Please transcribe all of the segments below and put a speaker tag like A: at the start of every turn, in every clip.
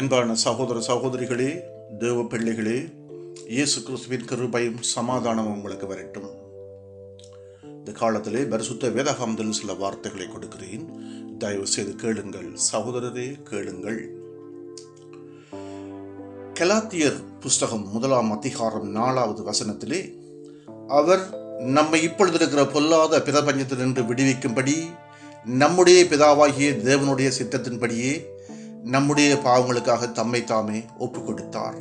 A: அன்பான சகோதர சகோதரிகளே தேவ பிள்ளைகளே இயேசு கிறிஸ்துவின் கிருபையும் சமாதானமும் உங்களுக்கு வரட்டும். இந்த காலத்திலே பரிசுத்த வேதகாமத்தில் சில வார்த்தைகளை கொடுக்கிறேன். தயவு செய்து கேளுங்கள். சகோதரரே கேளுங்கள். கலாத்தியர் புஸ்தகம் முதலாம் அதிகாரம் நாலாவது வசனத்திலே அவர் நம்மை இப்பொழுது இருக்கிற பொல்லாத பிரபஞ்சத்தினின்று விடுவிக்கும்படி நம்முடைய பிதாவாகிய தேவனுடைய சித்தத்தின்படியே நம்முடைய பாவங்களுக்காக தம்மை தாமே ஒப்பு கொடுத்தார்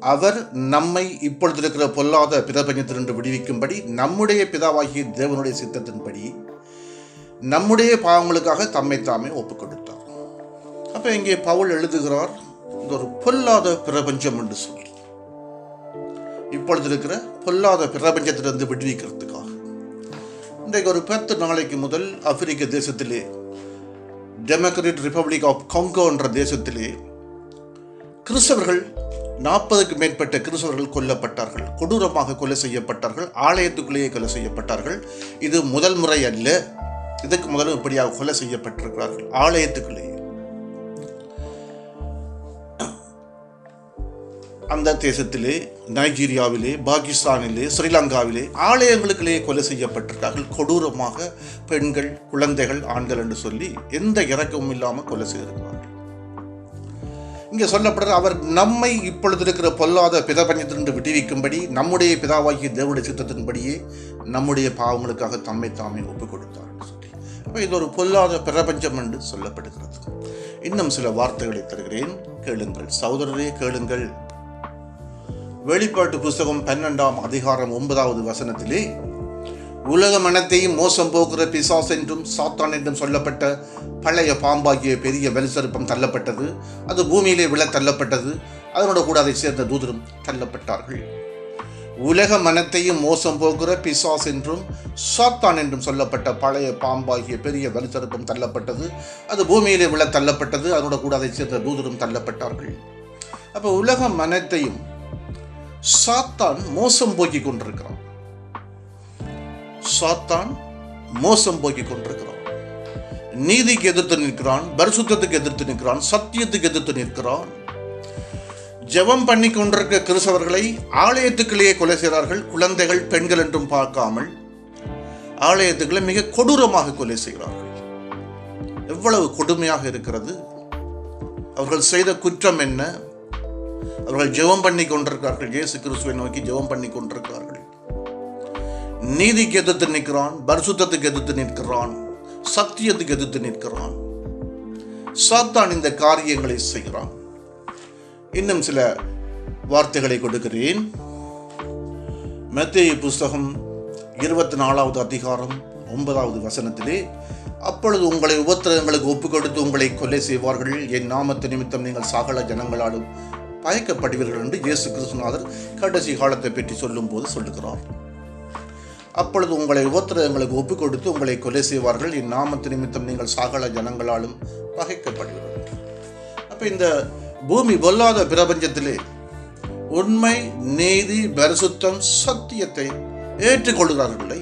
A: அவர் நம்மை இப்பொழுது இருக்கிற பொல்லாத பிதபஞ்சத்திலிருந்து விடுவிக்கும்படி நம்முடைய பிதாவாகிய தேவனுடைய சித்தத்தின்படி நம்முடைய பாவங்களுக்காக தம்மை தாமே ஒப்பு கொடுத்தார் அப்ப இங்கே பவுல் எழுதுகிறார் இது ஒரு பொல்லாத பிரபஞ்சம் என்று சொல்லி இப்பொழுது இருக்கிற பொல்லாத பிரபஞ்சத்திலிருந்து விடுவிக்கிறதுக்காக. இன்றைக்கு ஒரு பத்து நாளைக்கு முதல் ஆப்பிரிக்க தேசத்திலே டெமோக்ரட் ரிப்பப்ளிக் ஆஃப் காங்கோ என்ற தேசத்திலே கிறிஸ்தவர்கள் நாற்பதுக்கு மேற்பட்ட கிறிஸ்தவர்கள் கொல்லப்பட்டார்கள். கொடூரமாக கொலை செய்யப்பட்டார்கள். ஆலயத்துக்குள்ளேயே கொலை செய்யப்பட்டார்கள். இது முதல் முறை அல்ல. இதுக்கு முதலும் இப்படியாக கொலை செய்யப்பட்டிருக்கிறார்கள். ஆலயத்துக்குள்ளேயே. அந்த தேசத்திலே நைஜீரியாவிலே பாகிஸ்தானிலே ஸ்ரீலங்காவிலே ஆலயங்களுக்கிலேயே கொலை செய்யப்பட்டிருக்கார்கள் கொடூரமாக பெண்கள் குழந்தைகள் ஆண்கள் என்று சொல்லி எந்த இறக்கமும் இல்லாமல் கொலை செய்திருக்கிறார்கள். இங்கே சொல்லப்படுற அவர் நம்மை இப்பொழுது இருக்கிற பொல்லாத பிதபஞ்சத்திலிருந்து விடுவிக்கும்படி நம்முடைய பிதாவாகிய தேவனுடைய சித்தத்தின்படியே நம்முடைய பாவங்களுக்காக தம்மை தாமே ஒப்புக் கொடுத்தார் சொல்லி. அப்போ இது ஒரு பொல்லாத பிரபஞ்சம் என்று சொல்லப்படுகிறது. இன்னும் சில வார்த்தைகளை தருகிறேன். கேளுங்கள். சகோதரரே கேளுங்கள். வெளிப்பாட்டு புஸ்தகம் பன்னெண்டாம் அதிகாரம் ஒன்பதாவது வசனத்திலே உலக மனத்தையும் மோசம் போக்குற பிசாஸ் என்றும் சாத்தான் என்றும் சொல்லப்பட்ட பழைய பாம்பாகிய பெரிய வெலிசருப்பம் தள்ளப்பட்டது. அது பூமியிலே விழ தள்ளப்பட்டது. அதனோட கூட அதை சேர்ந்த தூதரும் தள்ளப்பட்டார்கள். உலக மனத்தையும் மோசம் போக்குற பிசாஸ் என்றும் சாத்தான் என்றும் சொல்லப்பட்ட பழைய பாம்பாகிய பெரிய வலுத்தருப்பம் தள்ளப்பட்டது. அது பூமியிலே விழ தள்ளப்பட்டது. அதனோட கூட அதை சேர்ந்த தூதரும் தள்ளப்பட்டார்கள். அப்போ உலக மனத்தையும் சாத்தான் மோசம் போக்கி கொண்டிருக்கிறான். சாத்தான் மோசம் போக்கி கொண்டிருக்கிறான். நீதிக்கு எதிர்த்து நிற்கிறான் பரிசுத்தத்துக்கு எதிர்த்து நிற்கிறான் சத்தியத்துக்கு எதிர்த்து நிற்கிறான். ஜெபம் பண்ணி கொண்டிருக்க கிறிஸ்தவர்களை ஆலயத்துக்குள்ளேயே கொலை செய்கிறார்கள். குழந்தைகள் பெண்கள் என்றும் பார்க்காமல் ஆலயத்துக்களை மிக கொடூரமாக கொலை செய்கிறார்கள். எவ்வளவு கொடுமையாக இருக்கிறது. அவர்கள் செய்த குற்றம் என்ன? அவர்கள் ஜெபம் பண்ணி கொண்டிருக்கிறார்கள். இயேசு கிறிஸ்துவை நோக்கி ஜெபம் பண்ணி கொண்டிருக்கிறார்கள். நீதிக்கு எதிர்த்து நிற்கிறான் பரிசுத்தத்துக்கு எதிர்த்து நிற்கிறான் சத்தியத்துக்கு எதிர்த்து நிற்கிறான். சாத்தான் இந்த காரியங்களை செய்கிறான். இன்னும் சில வார்த்தைகளை கொடுக்கிறேன். மெத்தேய புஸ்தகம் இருபத்தி நாலாவது அதிகாரம் ஒன்பதாவது வசனத்திலே அப்பொழுது உங்களை உபத்திரங்களுக்கு ஒப்புக்கொடுத்து உங்களை கொலை செய்வார்கள். என் நாமத்து நிமித்தம் நீங்கள் சகல ஜனங்களாலும் பயக்கப்படுவீர்கள் என்று இயேசு கிருஷ்ணநாதர் கடைசி காலத்தை பற்றி சொல்லும் போது சொல்லுகிறார். அப்பொழுது உங்களை உபத்திரங்களுக்கு ஒப்புக் கொடுத்து உங்களை கொலை செய்வார்கள். இந்நாமத்து நிமித்தம் நீங்கள் சகல ஜனங்களாலும் பகைக்கப்படுவீர்கள். அப்போ இந்த பூமி பொல்லாத பிரபஞ்சத்திலே உண்மை நீதி பரிசுத்தம் சத்தியத்தை ஏற்றுக்கொள்கிறார்களே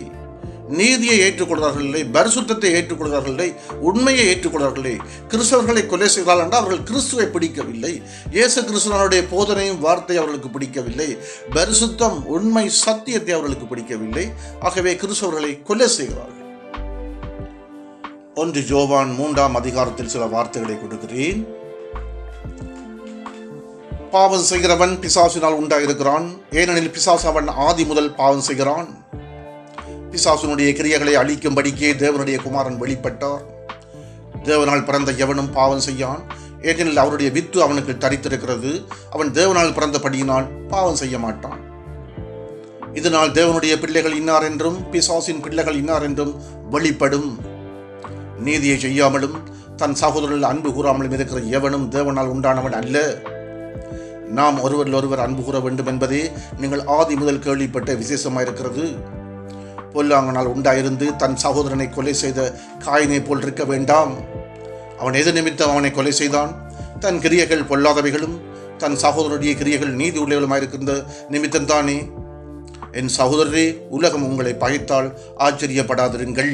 A: நீதியை ஏற்றுக்கொள்கிறார்கள் இல்லை பரிசுத்தத்தை ஏற்றுக்கொள்கிறார்கள் இல்லை உண்மையை ஏற்றுக்கொள்கிறார்கள் இல்லை. கிறிஸ்தவர்களை கொலை செய்கிறார்கள் என்றால் அவர்கள் கிறிஸ்துவை பிடிக்கவில்லை. இயேசு கிறிஸ்துவனுடைய போதனையும் வார்த்தை அவர்களுக்கு பிடிக்கவில்லை. பரிசுத்தம் உண்மை சத்தியத்தை அவர்களுக்கு பிடிக்கவில்லை. ஆகவே கிறிஸ்தவர்களை கொலை செய்கிறார்கள். ஒன்று ஜோவான் மூன்றாம் அதிகாரத்தில் சில வார்த்தைகளை கொடுக்கிறேன். பாவம் செய்கிறவன் பிசாசினால் உண்டாயிருக்கிறான். ஏனெனில் பிசாசு அவன் ஆதி முதல் பாவம் செய்கிறான். பிசாசுனுடைய கிரியைகளை அழிக்கும்படிக்கே தேவனுடைய குமாரன் வெளிப்பட்டார். தேவனால் பிறந்த எவனும் பாவம் செய்யான். ஏனெனில் அவருடைய வித்து அவனுக்கு தரித்திருக்கிறது. அவன் தேவனால் பிறந்தபடியினால் பாவம் செய்ய மாட்டான். இதனால் தேவனுடைய பிள்ளைகள் இன்னார் என்றும் பிசாசின் பிள்ளைகள் இன்னார் என்றும் வெளிப்படும். நீதியை செய்யாமலும் தன் சகோதரர்கள் அன்பு கூறாமலும் இருக்கிற எவனும் தேவனால் உண்டானவன் அல்ல. நாம் ஒருவரில் ஒருவர் அன்பு கூற வேண்டும் என்பதே நீங்கள் ஆதி முதல் கேள்விப்பட்ட விசேஷமாயிருக்கிறது. பொல்லாங்கனால் உண்டாயிருந்து தன் சகோதரனை கொலை செய்த காயினை போல் இருக்க வேண்டாம். அவன் எது நிமித்தம் அவனை கொலை செய்தான்? தன் கிரியைகள் பொல்லாதவைகளும் தன் சகோதரனுடைய கிரியைகள் நீதி உள்ளவளுமாயிருக்கின்ற நிமித்தம்தானே? என் சகோதரரே உலகம் உங்களை பகைத்தால் ஆச்சரியப்படாதிருங்கள்.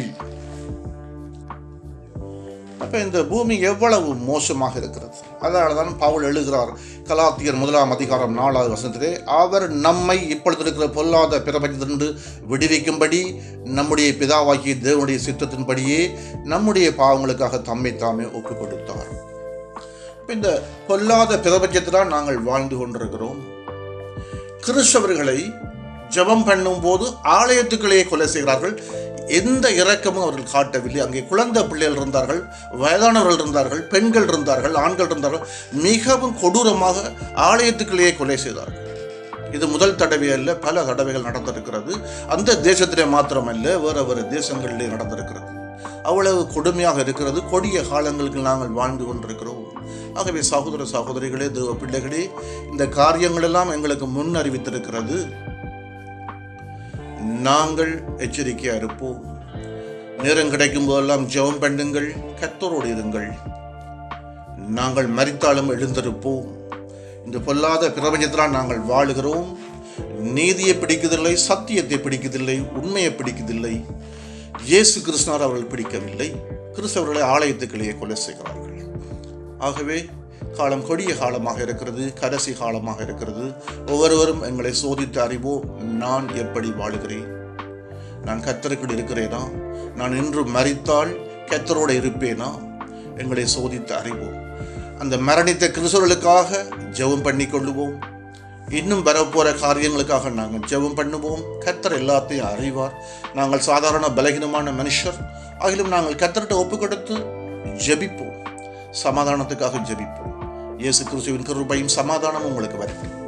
A: அப்போ இந்த பூமி எவ்வளவு மோசமாக இருக்கிறது? அதனால தான் பவுல் எழுகிறார் கலாத்தியர் முதலாம் அதிகாரம் நாலாவது வசனத்திலே அவர் நம்மை இப்பொழுது இருக்கிற பொல்லாத பிரபஞ்சத்திலிருந்து விடுவிக்கும்படி நம்முடைய பிதாவாகிய தேவனுடைய சித்தத்தின்படியே நம்முடைய பாவங்களுக்காக தம்மை தாமே ஒப்புக் கொடுத்தார் இந்த பொல்லாத பிரபஞ்சத்தில் நாங்கள் வாழ்ந்து கொண்டிருக்கிறோம். கிறிஸ்தவர்களை ஜெபம் பண்ணும்போது ஆலயத்துக்குள்ளேயே கொலை செய்கிறார்கள். எந்த இரக்கமும் அவர்கள் காட்டவில்லை. அங்கே குழந்தை பிள்ளைகள் இருந்தார்கள் வயதானவர்கள் இருந்தார்கள் பெண்கள் இருந்தார்கள் ஆண்கள் இருந்தார்கள். மிகவும் கொடூரமாக ஆலயத்துக்குள்ளேயே கொலை செய்தார்கள். இது முதல் தடவை அல்ல பல தடவைகள் நடந்திருக்கிறது. அந்த தேசத்திலே மாத்திரமல்ல வேறு வேறு தேசங்களிலே நடந்திருக்கிறது. அவ்வளவு கொடுமையாக இருக்கிறது. கொடிய காலங்களுக்கு நாங்கள் வாழ்ந்து கொண்டிருக்கிறோம். ஆகவே சகோதர சகோதரிகளே தேவ பிள்ளைகளே இந்த காரியங்களெல்லாம் எங்களுக்கு முன் அறிவித்திருக்கிறது. நாங்கள் எச்சரிக்கையாக இருப்போம். நேரம் கிடைக்கும் போதெல்லாம் ஜெபம் பண்ணுங்கள் கத்தரோடு இருங்கள். நாங்கள் மறித்தாலும் எழுந்திருப்போம். இந்த பொல்லாத பிரபஞ்சத்தில் நாங்கள் வாழுகிறோம். நீதியை பிடிக்கதில்லை சத்தியத்தை பிடிக்கதில்லை உண்மையை பிடிக்கதில்லை இயேசு கிருஷ்ணர் அவர்கள் பிடிக்கவில்லை. கிறிஸ்தவர்களை ஆலயத்துக்குள்ளேயே கொலை செய்கிறார்கள். ஆகவே காலம் கொடிய காலமாக இருக்கிறது கடைசி காலமாக இருக்கிறது. ஒவ்வொருவரும் எங்களை சோதித்து அறிவோம் நான் எப்படி வாழுகிறேன்? நான் கத்தருக்குள் இருக்கிறேனா? நான் இன்று மறித்தால் கத்தரோடு இருப்பேனா? எங்களை சோதித்து அறிவோம். அந்த மரணித்த கிறிஸ்தவர்களுக்காக ஜெபம் பண்ணி கொள்ளுவோம். இன்னும் வரப்போகிற காரியங்களுக்காக நாங்கள் ஜெபம் பண்ணுவோம். கத்தர் எல்லாத்தையும் அறிவார். நாங்கள் சாதாரண பலகீனமான மனுஷர். ஆகிலும் நாங்கள் கத்தர்கிட்ட ஒப்பு கொடுத்து ஜெபிப்போம். சமாதானத்துக்காக ஜெபிப்போம். இயேசு கிறிஸ்துவின் கிருபையும் சமாதானமும் உங்களுக்கு வரட்டும்